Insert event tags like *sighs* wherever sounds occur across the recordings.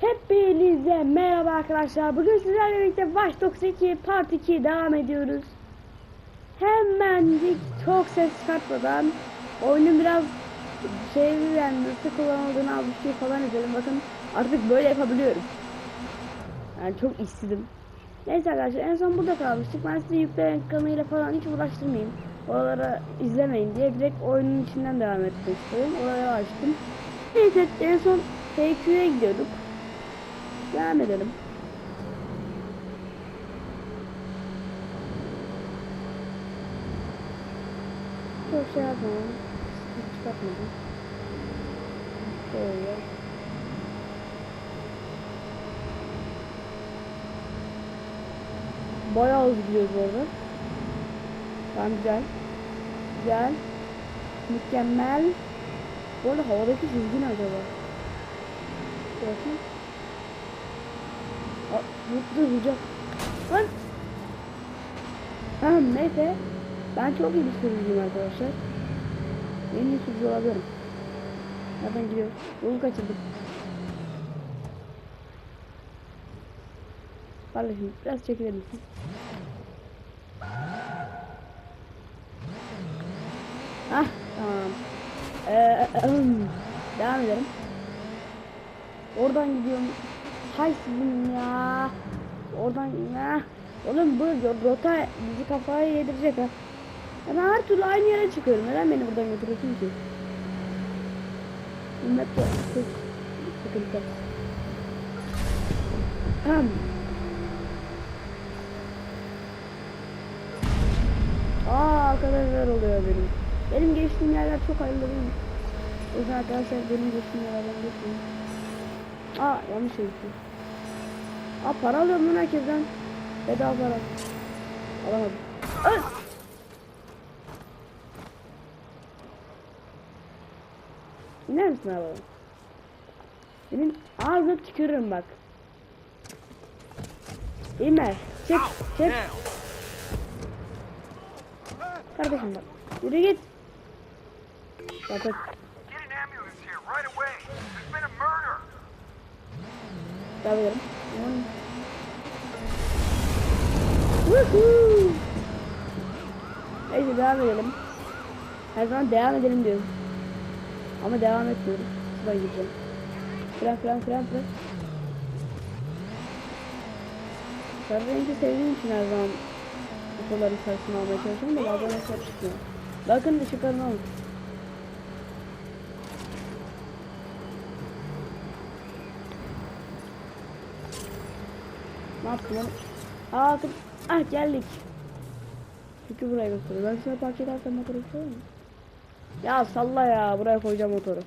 Hepinize merhaba arkadaşlar. Bugün sizlerle birlikte Watch Dogs 2 Part 2 devam ediyoruz. Hemencik çok ses çıkartmadan oyunun biraz şey yani nasıl kullanıldığını az bir şey falan edelim. Bakın artık böyle yapabiliyorum. Yani çok istedim. Neyse arkadaşlar en son burada kalmıştık. Ben size yükle ekranıyla falan hiç uğraştırmayayım. Oralara izlemeyin diye direkt oyunun içinden devam etmek istedim. Oraya açtım. Neyse en son TQ'ye gidiyorduk. Devam edelim. Çok şey yapmam. Hiç çıkartmadım. Şöyle. Bayağı hızlı gidiyoruz bu arada. Tamam güzel. Güzel. Mükemmel. Bu arada havadaki hızlı ne acaba? Bakayım. Mutlu olacak. Lan. Tamam neyse. Ben çok iyi bir sürücüyüm arkadaşlar. En iyi sürücü olabilirim. Nereden gidiyor? Yolu kaçırdım. Kardeşim biraz çekilir misin? Hah tamam. Ee, *clears throat* devam edelim. Oradan gidiyorum. Hay sizin ya. Oradan ya. Oğlum bu rota bizi kafaya yedirecek ha. Ben her türlü aynı yere çıkıyorum. Neden beni buradan götürüyorsun ki? Map de çok sıkıntı. Tamam. Aa arkadaşlar oluyor benim. Benim geçtiğim yerler çok hayırlı değil mi? O yüzden arkadaşlar benim geçtiğim yerlerden geçmeyin. Aa yanlış şey yaptım. Aa para alıyorum lan herkesten. Bedava para. Alamadım. Öl! İner misin araba? Senin ağzına tükürürüm bak. İnme. Çek. Çek. Kardeşim bak. Yürü git. Bak bak. Get an ambulance here right away. There's been a murder. Edelim. Woohoo! Neyse devam edelim. Her zaman devam edelim diyorum. Ama devam etmiyorum. Şuradan gideceğim. Fren fren fren fren. Sarı rengi sevdiğim için her zaman fotoğrafların sarısını almaya çalışıyorum da bazen sarı çıkmıyor. Bakın ışıklarını alın. Ne yaptın lan? Aa kız. Ah geldik. Çünkü buraya götürüyor. Ben sana park edersem motoru koyar mı? Ya salla ya. Buraya koyacağım motoru.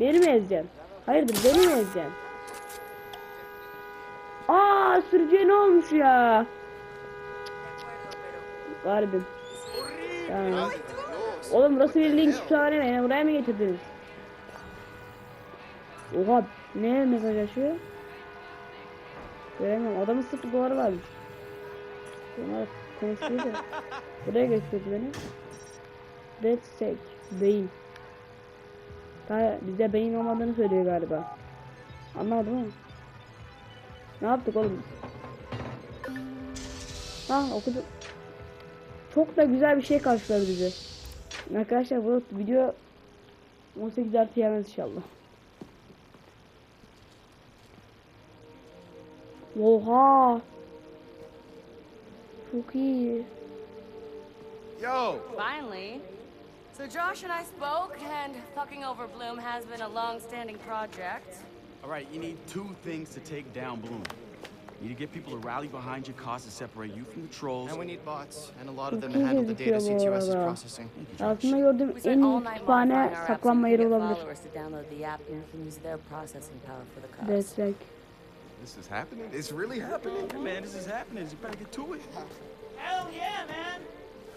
Beni mi ezeceksin? Hayırdır beni mi ezeceksin? Aa sürücüye ne olmuş ya? Garibim. Tamam. Oğlum burası link kütüphane mi? Yani buraya mı getirdiniz? Oha ne mesaj açıyor? Göremiyorum. Adamın sıfır doları varmış. Bunlar konuşuyor da. *laughs* Buraya götürdü beni. Red Stack. Beyin. Daha bize beyin olmadığını söylüyor galiba. Anlamadım ama. Ne yaptık oğlum? Ha okudum. Çok da güzel bir şey karşıladı bizi. Arkadaşlar bu video 18 artı yemez inşallah. Oha. Çok iyi. Yo, Finally. So Josh and I spoke, and fucking over Bloom has been a long-standing project. all right, you need two things to take down Bloom. You need to get people to rally behind your cause to separate you from the trolls. And we need bots, and a lot of them Çok to iyi handle the data gözüküyor bu CTOS is arada. processing. Aslında gördüğüm We en spent all iyi night kütüphane modifying our apps so saklanma we yeri get olabilir. followers to download the app and can use their processing power for the cause. Destek. This is happening? It's really happening? Yeah, man, this is happening. You better get to it. Hell yeah, man!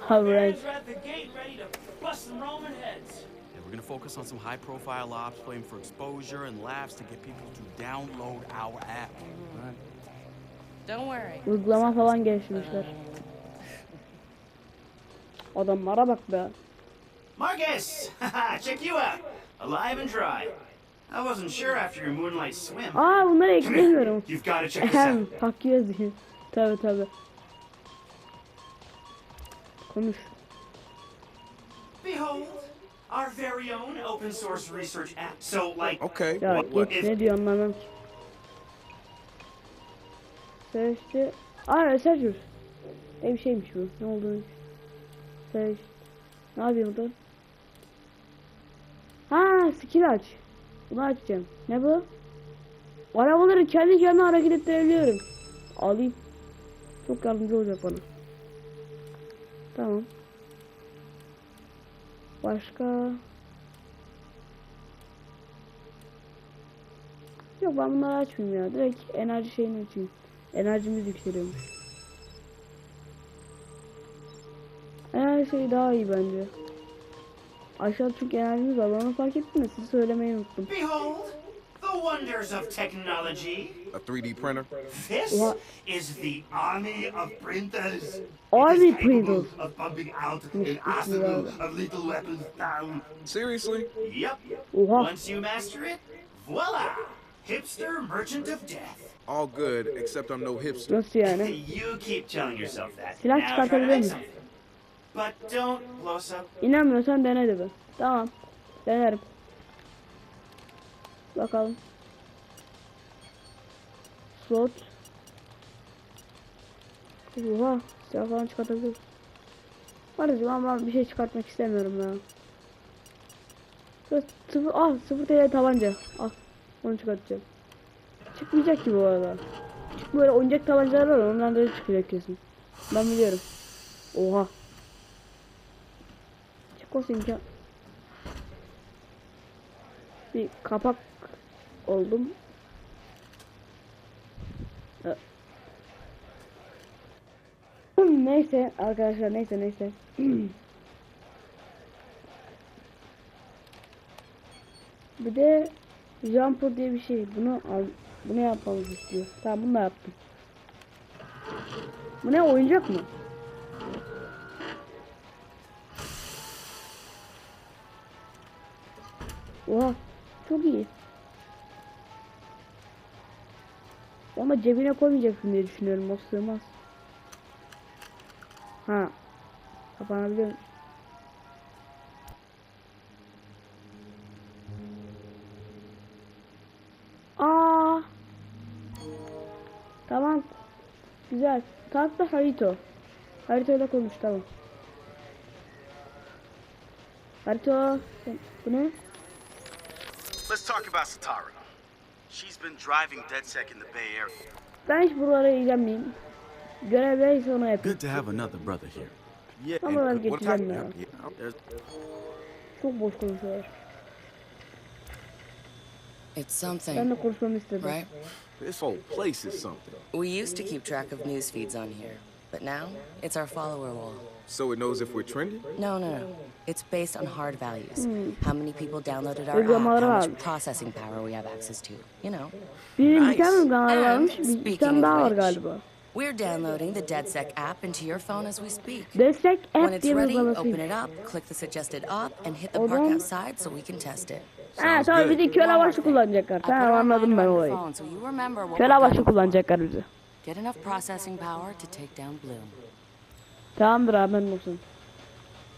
Alright. Fans are at the gate ready to bust some Roman heads. Yeah, we're gonna focus on some high-profile ops, playing for exposure and laughs to get people to download our app. All right? Don't worry. Uygulama falan geliştirmişler. Adamlara bak be. Marcus! *laughs* Check you out! Alive and dry. I wasn't sure after your moonlight swim. Aa bunları eklemiyorum. *laughs* You've got to check this out. fuck you yazıyor. Tabi tabi. Konuş. Behold, our very own open source research app. So, like, Okay. Ya What- what geç is- ne diyor anlamam ki. Search'te... Aa Researcher. Ne bir şeymiş bu. Ne olduğunu. Search. Ne yapayım burada? Ha skill aç. Bunu açacağım. Ne bu? Arabaları kendi kendine hareket ettirebiliyorum. Alayım. Çok yardımcı olacak bana. Tamam. Başka... Yok ben bunları açmayayım ya. Direkt enerji şeyini açayım. Enerjimiz yükseliyormuş. Enerji şeyi daha iyi bence. Aşağı çünkü enerjimiz var. Onu fark ettim de size söylemeyi unuttum. behold, the wonders of technology. A 3D printer. This is the army of printers. Army printers. of pumping out an arsenal of little weapons down. Seriously? Yep. Oha. Once you master it, voila! Hipster merchant of death. All good, except I'm no hipster. Nasıl yani? You keep telling yourself that. Silah Now try İnanmıyorsan dene de be. Tamam. Denerim. Bakalım. Slot. Oha. Silah falan çıkartabiliyoruz. Kardeşim ama bir şey çıkartmak istemiyorum ya. Şöyle sıfır, ah sıfır TL tabanca. Ah onu çıkartacağım. Çıkmayacak ki bu arada. Böyle oyuncak tabancalar var ondan da çıkacak kesin. Ben biliyorum. Oha. İmkan. Bir kapak oldum. Ö- Neyse arkadaşlar neyse neyse. *clears throat* bir de jumper diye bir şey. Bunu al, bunu yapmamız istiyor. Tamam bunu da yaptım. Bu ne oyuncak mı? Oha çok iyi. Ama cebine koymayacaksın diye düşünüyorum o sığmaz. Ha. Kapanabiliyor. Aa. Tamam. Güzel. Tatlı harito. Haritoyla konuş tamam. Harito. sen- Bu ne? Let's talk about Satara. She's been driving DedSec in the Bay Area. Ben hiç buralara ilgilenmeyeyim. Görevliyse onu yapayım. Good to have another brother here. Yeah. Ama and ben what geçeceğim kind- ya. Çok boş konuşuyorlar. It's Ben something, de konuşmamı istedim. right? This whole place is something. We used to keep track of news feeds on here, but now it's our follower wall. So it knows if we're trending? No, no, no. It's based on hard values. How many people downloaded our app, how much processing power we have access to, you know. Bir Nice. bir tane kanalı And varmış. Bir, bir speaking tane of daha var which, galiba. We're downloading the DedSec app into your phone as we speak. Destek When app it's diye bir ready, open it up, click the suggested op, and hit the Hold park outside so we can test it. Ha Sounds tamam bir good. de köle One more başı thing. kullanacaklar. I put a Tamam anladım reminder ben on your olayı. phone so you remember what Köle başı kullanacaklar bizi. Get enough processing power to take down Bloom. Tamamdır haberin olsun.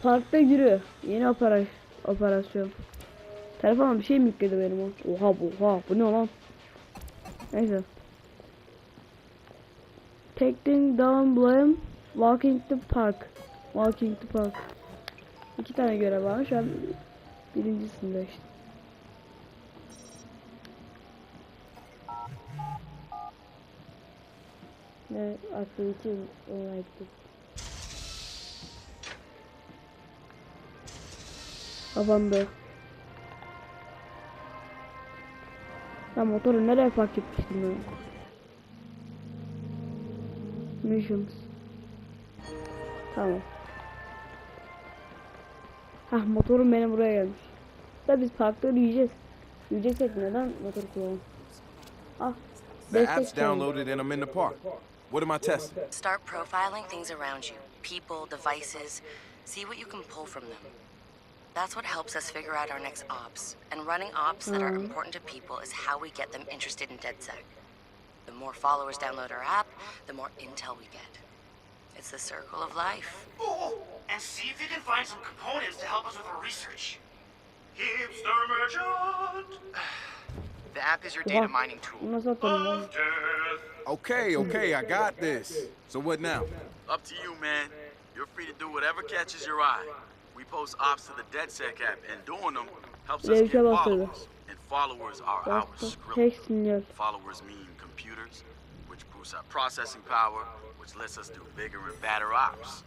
Parkta yürü. Yeni operasyon. operasyon. Telefona bir şey mi yükledi benim o? Oha oha bu ne lan? Neyse. Taking down blame. Walking the park. Walking the park. İki tane görev var. Şu birincisinde işte. Ne activity olacaktı. Kapandı. Ya motoru nereye park etmiştim ben? Missions. Tamam. Hah motorum benim buraya gelmiş. Da biz parkta yürüyeceğiz. Yürüyeceksek neden motor kullanalım? Ah. The app's downloaded and I'm in the park. What am I testing? Start profiling things around you people, devices. See what you can pull from them. That's what helps us figure out our next ops. And running ops that are important to people is how we get them interested in DedSec. The more followers download our app, the more intel we get. It's the circle of life. Oh, and see if you can find some components to help us with our research. Hipster merchant *sighs* The app is your data mining tool. Bu nasıl atalım lan? of death. Okay, okay, I got this. So what now? Up to you, man. You're free to do whatever catches your eye. We post ops to the DedSec app, and doing them helps us Zevke get followers. And followers are our Bastı. script. Tek. Followers mean computers, which boosts our processing power, which lets us do bigger and badder ops.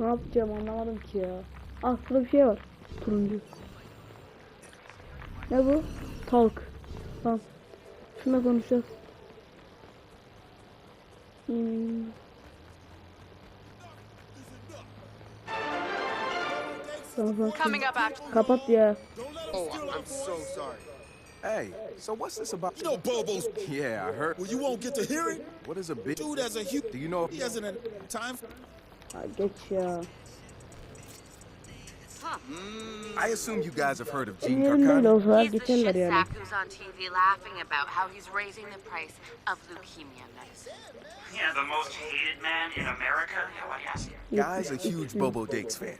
Ne yapacağım anlamadım ki ya. Ah burada bir şey var. Turuncu. Ne bu? Talk. Tamam. Şuna konuşacağız. Hmm. Tamam, tamam. Coming up after. Kapat ya. Oh, I'm so sorry. Hey, so what's this about? You know Bobo's. Yeah, I heard. Well, you won't get to hear it. What is a bit? Dude has a huge. Do you know? He hasn't had time. Ha, geç ya. I assume you guys have heard of Gene yerim böyle Carcani. olsa He's the geçerler shit sack who's on TV laughing about how he's raising the price of leukemia medicine. Yeah, the most hated man in America. Yeah, why do you? Guy's a huge Bobo Dakes fan.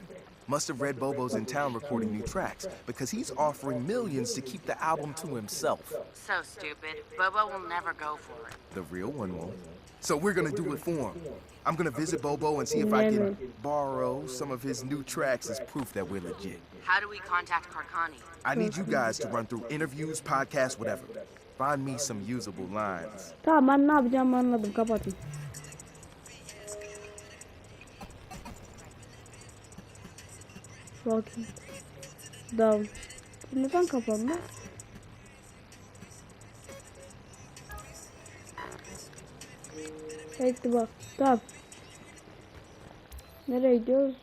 Must have read Bobo's in town recording new tracks because he's offering millions to keep the album to himself. So stupid. Bobo will never go for it. The real one won't. So we're gonna do it for him. I'm gonna visit Bobo and see if I can borrow some of his new tracks as proof that we're legit. How do we contact Carcani? I need you guys to run through interviews, podcasts, whatever. Find me some usable lines. Tamam ben ne yapacağımı anladım kapatın. Bakayım. Down. Bu Neden kapandı? Bekle bak. Tamam. Nereye gidiyoruz?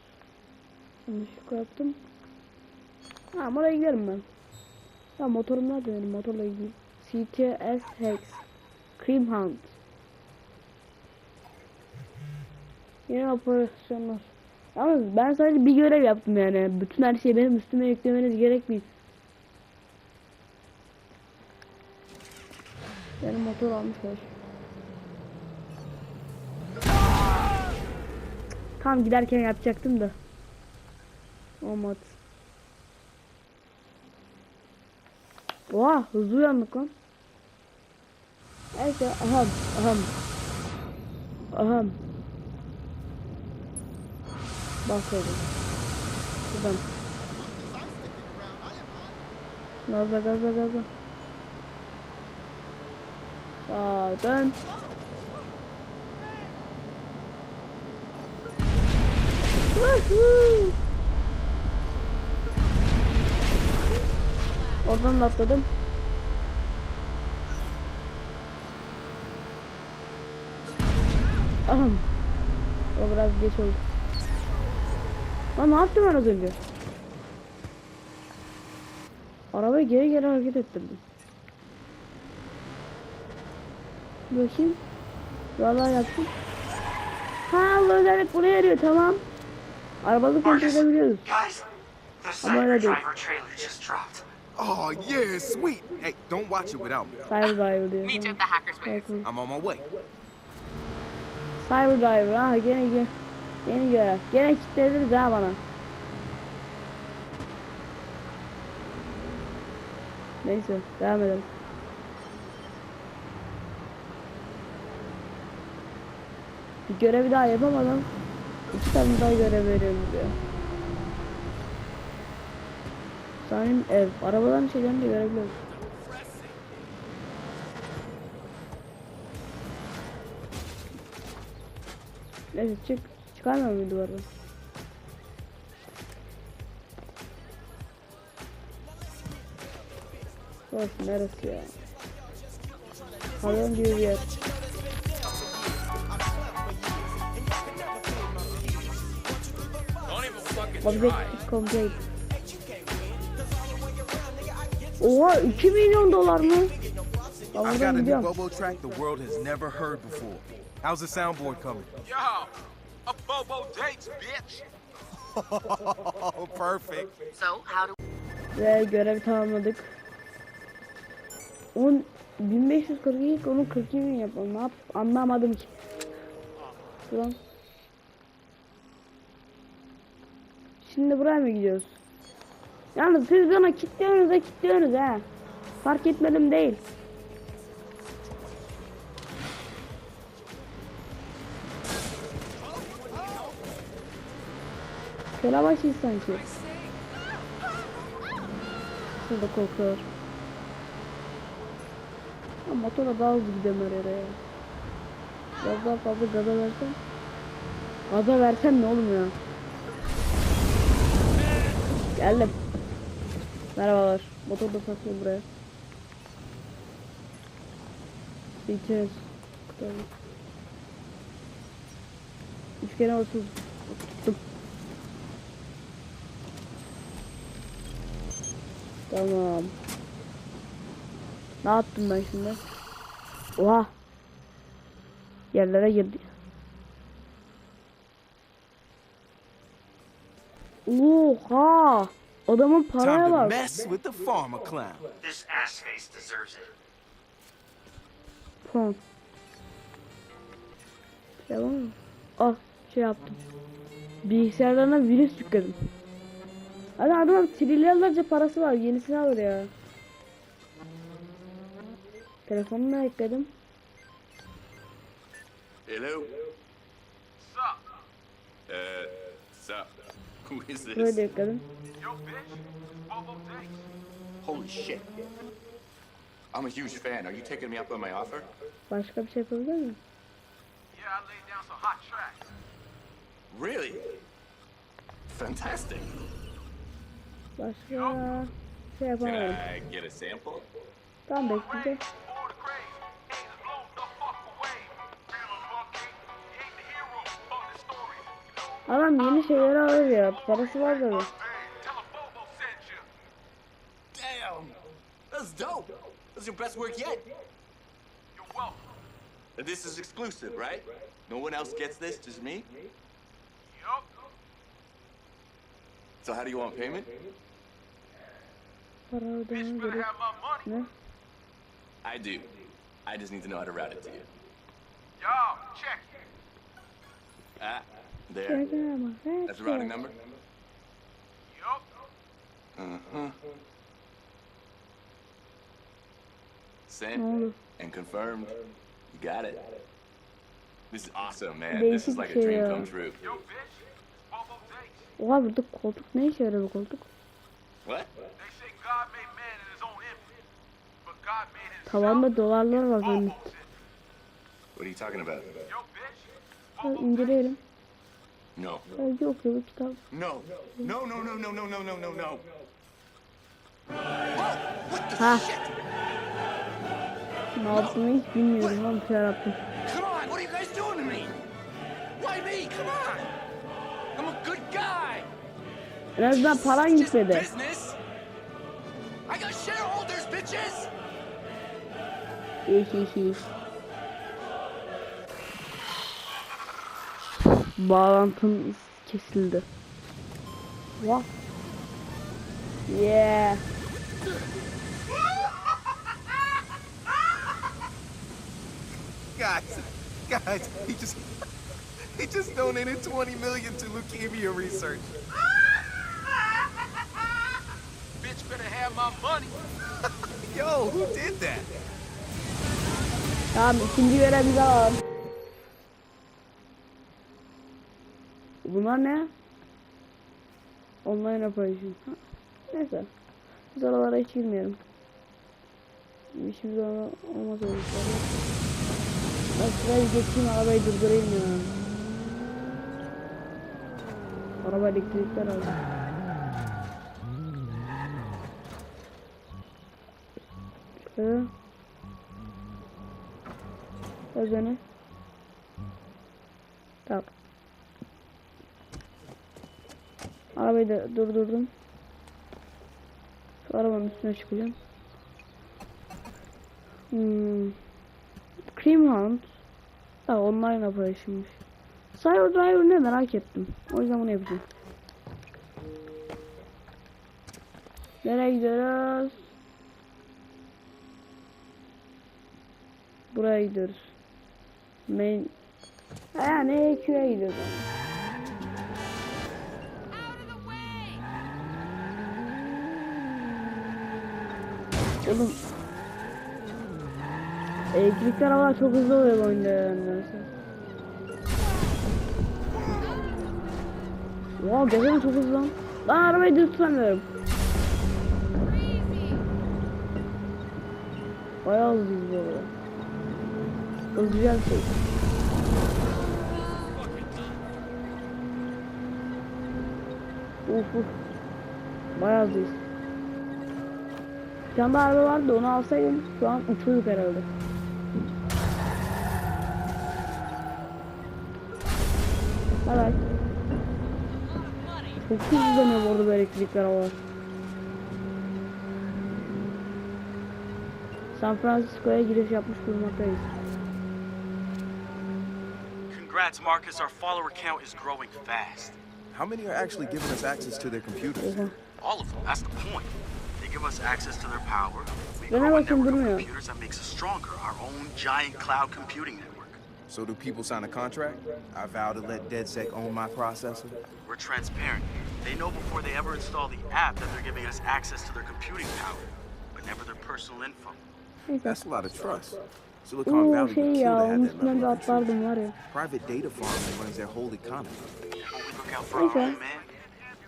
Yanlışlıkla yaptım. Ha oraya giderim ben. Tamam motorum nerede benim motorla ilgili. CTS Hex. Cream Hunt. Yeni operasyonlar. Yalnız ben sadece bir görev yaptım yani. Bütün her şeyi benim üstüme yüklemeniz gerekmiyor. Benim motor almışlar. Tam giderken yapacaktım da. Olmadı. Oha hızlı uyandık lan. Neyse aham aham. Aham. Bakalım. Şuradan. Gaza gaza gaza. Sağa dön. Oradan da atladım. Aham. O biraz geç oldu. Lan ne yaptım ben az önce? Arabayı geri geri hareket ettirdim. Bakayım. Vallahi yaptım. Ha bu özellik buraya yarıyor tamam. Arabalı kontrol edebiliyoruz. Guys, the I'm already- Cyber trailer just dropped. Oh yeah, sweet. Hey, don't watch it without me. Cyber Driver diyor. Me tamam. took the hacker's. Bakın. I'm on my way. Cyber Driver ha gene gene. Yeni görev. Gene kilitlediniz ha bana. Neyse devam edelim. Bir görevi daha yapamadım. İki tane daha görev veriyorum diyor. Salim ev. Arabadan şeylerini de görebiliyoruz. Neyse çık. Çıkarmıyor muydu duvardan? Orası neresi ya? Gibi bir yer. Complete. Oha 2 milyon dolar mı? I've got a new. Bobo track the world has never heard before. How's the soundboard coming? Yo, A Bobo dates, bitch. Oh, *laughs* perfect. So, how do Ve görevi tamamladık. 10 1542 onu 42 bin yapalım. Ne yap? Anlamadım ki. Ulan. Şimdi buraya mı gidiyoruz? Yalnız siz bana kilitliyorsunuz da kilitliyorsunuz ha. Fark etmedim değil. Şöyle başlayız sanki. Şurada korkuyor. Ha, motora daha hızlı gidiyorum her yere ya. Biraz daha fazla gaza versem. Gaza versem ne oğlum ya? Geldim. Merhabalar. Motor da satıyor buraya. İçeriz. Tabii. Üç kere otuz. Tuttum. Tamam. Ne yaptım ben şimdi? Oha. Yerlere girdi. Oha! Adamın paraya bak. Pon. Yalan mı? Ah şey yaptım. Bilgisayarlarına virüs yükledim. Hadi adamın trilyarlarca parası var. Yenisini alır ya. Telefonuna ekledim. Hello. Sup. Ee, sup. Böyle dates. Holy shit. I'm a huge fan. Are you taking me up on my offer? Başka bir şey yapabilir miyim? Yeah, I laid down some hot tracks. Really? Fantastic. Başka şey Can yapamadım. I get a sample? Tamam bekleyeceğim. Adam yeni şeyler alır ya. Parası var tabii. hey, tell a Bobo sent you. Damn! That's dope. That's your best work yet. You're welcome. And This is exclusive, right? No one else gets this, just me? Yup. So how do you want payment? Para Bitch ödemeye better have my money. I do. I just need to know how to route it to you. Y'all, check it. Ah, There. Grandma, that's, that's the routing number? Yup. Uh-huh. Sent oh. and confirmed. You got it. This is awesome, man. This is like a dream come uh, true. Oha burada koltuk ne işe yarıyor bu koltuk? What? Tavanda dolarlar var benim. What are you talking about? Ha, indirelim. No. Ya bu kitap. No. No, no, no, no, no, no, no, no, no. Ha. Ne yaptığımı hiç bilmiyorum ama bir şeyler yaptım. Come on, what are you guys doing to me? Why me? Come on. I'm a good guy. En azından paran gitmedi. I got shareholders, bitches. İyi iyi iyi. Bağlantım kesildi. What? Yeah. Guys, guys, he just he just donated 20 million to leukemia research. Bitch better have my money. *laughs* Yo, who did that? Tamam ikinci görevimizi alalım. Bunlar ne? Online operation. Ha, Neyse. Biz oralara hiç girmeyelim. İşimiz olma- olmaz şuraya bir geçeyim arabayı durdurayım ya. Araba elektrikler aldı. Şöyle. Özeni. Tamam. Arabayı da durdurdum. Şu arabanın üstüne çıkacağım. Hmm. Cream Hunt. Ha online operation'mış. Cyber Driver ne merak ettim. O yüzden bunu yapacağım. Nereye gidiyoruz? Buraya gidiyoruz. Main... Yani EQ'ya gidiyoruz. Oğlum Elektrikli arabalar çok hızlı oluyor bu oyunda yani. Wow gerçekten çok hızlı lan. Lan arabayı düz tutamıyorum. Bayağı hızlı bu arada. Hızlı güzel şey. Uf uf. Bayağı hızlıyız. Bir tane daha araba vardı onu alsaydım şu an uçuyorduk herhalde. Evet. Çok hızlanıyor bu arada bu elektrikli arabalar. San Francisco'ya giriş yapmış bulunmaktayız. Congrats, Marcus. Our follower count is growing fast. How many are actually giving us access to their computers? All of them. That's the point. They give us access to their power. We Bana grow a network of computers that makes us stronger. Our own giant cloud computing network. So do people sign a contract? I vow to let DedSec own my processor? We're transparent. They know before they ever install the app that they're giving us access to their computing power, but never their personal info. That's a lot of trust. Silicon Oo Valley şey would kill ya to have that üstünden bir level of control. atlardım var ya. Private data farm that runs their whole economy. But we look out for our Okay. own, man.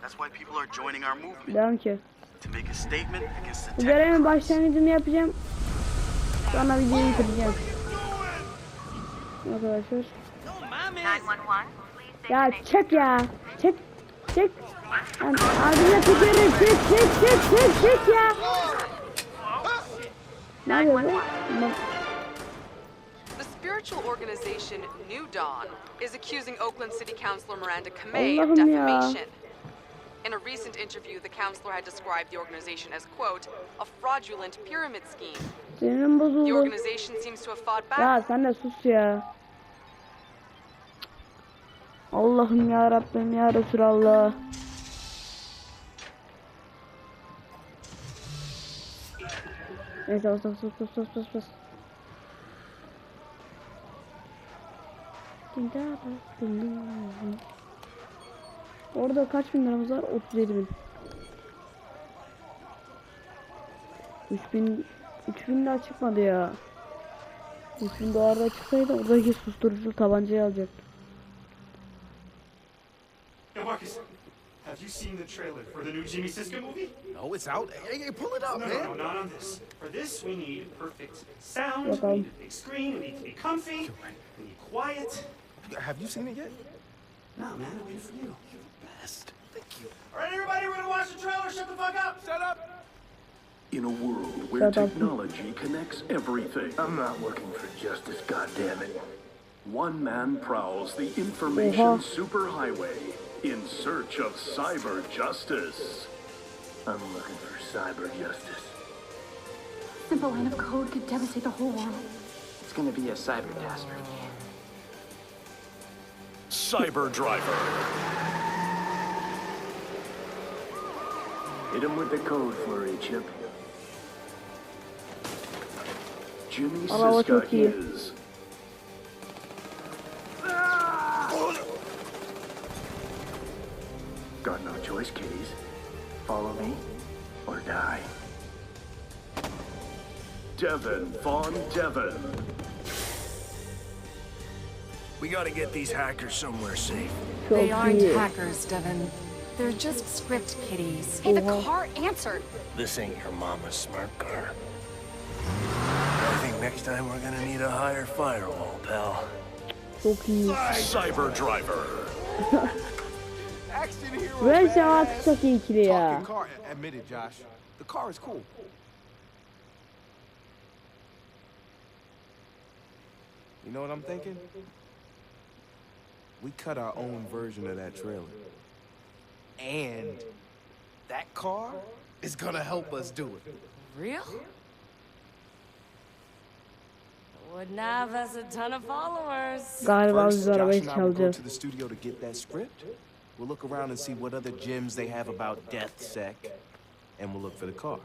That's why people are joining our movement Devam ki. To make a statement against the Bu tech. görevin başlangıcını yapacağım. Sonra videoyu bitireceğim. Arkadaşlar. Ya çek ya. Çek. Çek. Lan ağzına tükürür. Çek çek çek çek çek ya. Ne yapıyor bu? Spiritual organization New Dawn is accusing Oakland City Councilor Miranda Kamei of Allah'ım ya. In a recent interview, the councilor had described the organization as, quote, a fraudulent pyramid scheme. The organization seems to have fought back. Ya sen de sus ya. Allah'ım ya Rabbim ya Resulallah. Neyse. Orada kaç bin liramız var? 37 bin. 3000 3000 daha çıkmadı ya. 3000 dolarda çıksaydı oradaki susturucu tabancayı alacaktım. Marcus, have you seen the trailer for the new Jimmy Siska movie? No, it's out. Hey, hey, pull it up, No, man. no, no, not on this. For this, we need perfect sound. We Okay. need a big screen. We need to be comfy. We need quiet. Have you seen it yet? No, man, I'm waiting for you. You're the best. Thank you. All right, everybody, we're gonna watch the trailer. Shut the fuck up. Shut up. In a world where Shut up. technology connects everything. I'm not looking for justice, goddammit. One man prowls the information Uh-huh. superhighway in search of cyber justice. I'm looking for cyber justice. Simple line of code could devastate the whole world. It's gonna be a cyber catastrophe. Cyber Driver. Hit him with the code flurry, Chip. Jimmy Ama o Siska çok iyi. is Got no choice, kiddies. Follow me or die. Devin Von Devin. We gotta get these hackers somewhere safe. They aren't hackers, Devin. They're just script kiddies. Hey, the car answered. This ain't your mama's smart car. I think next time we're gonna need a higher firewall, pal. Çok iyi. Cyber Driver. Action hero. Böyle badass. seyahat çok iyi ikili ya. Talking car. admitted, Josh. The car is cool. You know what I'm thinking? We cut our own version of that trailer. And that car is gonna help us do it. Real? Wouldn't have us a ton of followers. Galiba First, biz Josh arabayı and I will go çalacağız. to the studio to get that script. We'll look around and see what other gems they have about death sec, and we'll look for the car.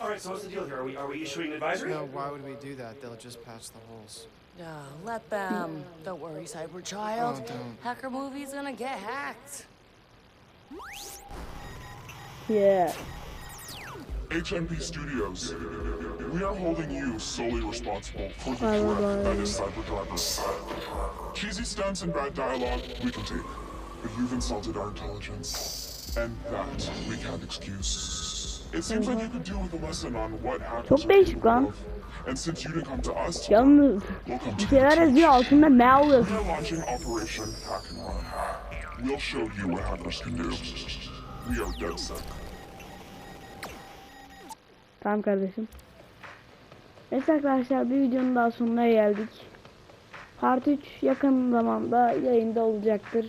All right, so what's the deal here? Are we are we issuing an advisory? No, why would we do that? They'll just patch the holes. No, let them. Don't worry, Cyberchild. Oh, don't. Hacker movie's gonna get hacked. Yeah. HMP Studios. We are holding you solely responsible for the threat that bye. Cyber Driver. Cheesy stunts and bad dialogue, we can take. But you've insulted our intelligence. And that we can't excuse. It seems like you could do with a lesson on what happens Çok when değişik lan. And since you didn't come to us, Yalnız welcome bir to yazıyor altında ne oluyor? We're launching Operation Hack and Run. We'll show you what hackers can do. We are DedSec. Tamam kardeşim. Neyse arkadaşlar bir videonun daha sonuna geldik. Part 3 yakın zamanda yayında olacaktır.